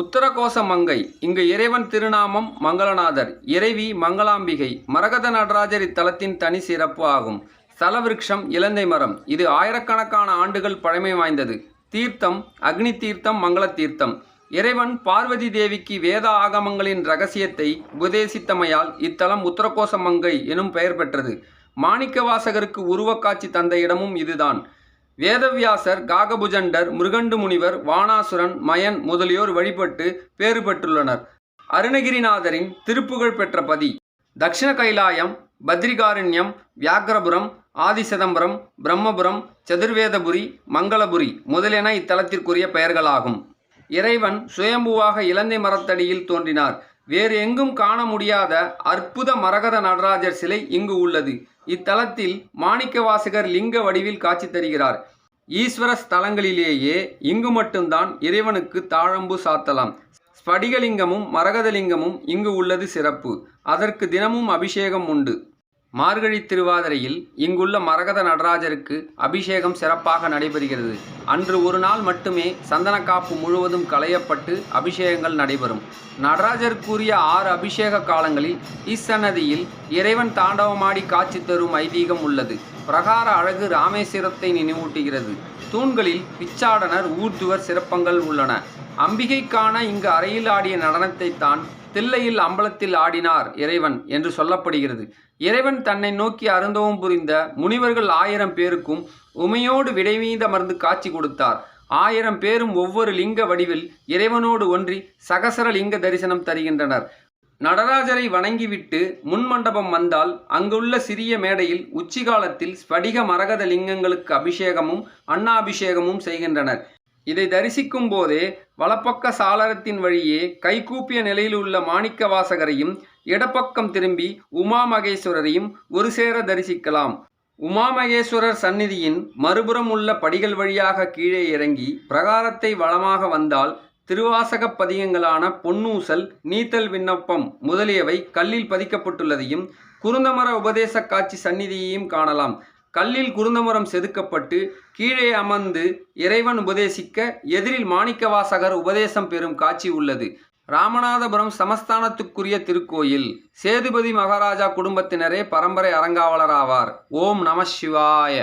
உத்தரகோச மங்கை. இங்கு இறைவன் திருநாமம் மங்களநாதர். இறைவி மங்களாம்பிகை. மரகத நடராஜர் இத்தலத்தின் தனி சிறப்பு ஆகும். ஸ்தலவிருட்சம் இலந்தை மரம். இது ஆயிரக்கணக்கான ஆண்டுகள் பழமை வாய்ந்தது. தீர்த்தம் அக்னி தீர்த்தம் மங்கள தீர்த்தம். இறைவன் பார்வதி தேவிக்கு வேத ஆகமங்களின் ரகசியத்தை உபதேசித்தமையால் இத்தலம் உத்தரகோச மங்கை எனும் பெயர் பெற்றது. மாணிக்கவாசகருக்கு உருவக்காட்சி தந்த இடமும் இதுதான். வேதவியாசர் காகபுஜண்டர் முருகண்டு முனிவர் வானாசுரன் மயன் முதலியோர் வழிபட்டு பேறு பெற்றுள்ளனர். அருணகிரிநாதரின் திருப்புகழ் பெற்ற பதி தக்ஷிண கைலாயம் பத்ரிகாரண்யம் வியாக்கிரபுரம் ஆதிசிதம்பரம் பிரம்மபுரம் சதுர்வேதபுரி மங்களபுரி முதலென இத்தலத்திற்குரிய பெயர்களாகும். இறைவன் சுயம்புவாக இலந்தை மரத்தடியில் தோன்றினார். வேறு எங்கும் காண முடியாத அற்புத மரகத நடராஜர் சிலை இங்கு உள்ளது. இத்தலத்தில் மாணிக்கவாசகர் லிங்க வடிவில் காட்சி தருகிறார். ஈஸ்வர ஸ்தலங்களிலேயே இங்கு மட்டும்தான் இறைவனுக்கு தாழம்பு சாத்தலாம். ஸ்படிகலிங்கமும் மரகதலிங்கமும் இங்கு உள்ளது சிறப்பு. அதற்கு தினமும் அபிஷேகம் உண்டு. மார்கழி திருவாதிரையில் இங்குள்ள மரகத நடராஜருக்கு அபிஷேகம் சிறப்பாக நடைபெறுகிறது. அன்று ஒரு நாள் மட்டுமே சந்தனக்காப்பு முழுவதும் களையப்பட்டு அபிஷேகங்கள் நடைபெறும். நடராஜருக்குரிய ஆறு அபிஷேக காலங்களில் இச்சன்னதியில் இறைவன் தாண்டவமாடி காட்சி தரும் ஐதீகம் உள்ளது. பிரகார அழகு ராமேஸ்வரத்தை நினைவூட்டுகிறது. தூண்களில் பிச்சாடனர் ஊர்துவர் சிறப்பங்கள் உள்ளன. அம்பிகைக்கான இங்கு அறையில் ஆடிய நடனத்தைத்தான் தில்லையில் அம்பலத்தில் ஆடினார் இறைவன் என்று சொல்லப்படுகிறது. இறைவன் தன்னை நோக்கி அருந்தவும் புரிந்த முனிவர்கள் ஆயிரம் பேருக்கும் உமையோடு விடைமீதமர்ந்து காட்சி கொடுத்தார். ஆயிரம் பேரும் ஒவ்வொரு லிங்க வடிவில் இறைவனோடு ஒன்றி சகசர லிங்க தரிசனம் தருகின்றனர். நடராஜரை வணங்கிவிட்டு முன்மண்டபம் வந்தால் அங்குள்ள சிறிய மேடையில் உச்சிகாலத்தில் ஸ்படிக மரகத லிங்கங்களுக்கு அபிஷேகமும் அன்னாபிஷேகமும் செய்கின்றனர். இதை தரிசிக்கும் போதே வலப்பக்க சாளரத்தின் வழியே கைகூப்பிய நிலையில் உள்ள மாணிக்க வாசகரையும் இடப்பக்கம் திரும்பி உமாமகேஸ்வரரையும் ஒரு சேர தரிசிக்கலாம். உமாமகேஸ்வரர் சந்நிதியின் மறுபுறம் உள்ள படிகள் வழியாக கீழே இறங்கி பிரகாரத்தை வளமாக வந்தால் திருவாசகப் பதிகங்களான பொன்னூசல் நீத்தல் விண்ணப்பம் முதலியவை கல்லில் பதிக்கப்பட்டுள்ளதையும் குருந்தமர உபதேச காட்சி சந்நிதியையும் காணலாம். கல்லில் குருந்தமரம் செதுக்கப்பட்டு கீழே அமர்ந்து இறைவன் உபதேசிக்க எதிரில் மாணிக்கவாசகர் உபதேசம் பெறும் காட்சி உள்ளது. ராமநாதபுரம் சமஸ்தானத்துக்குரிய திருக்கோயில். சேதுபதி மகாராஜா குடும்பத்தினரே பரம்பரை அரங்காவலராவார் ஓம் நம சிவாய.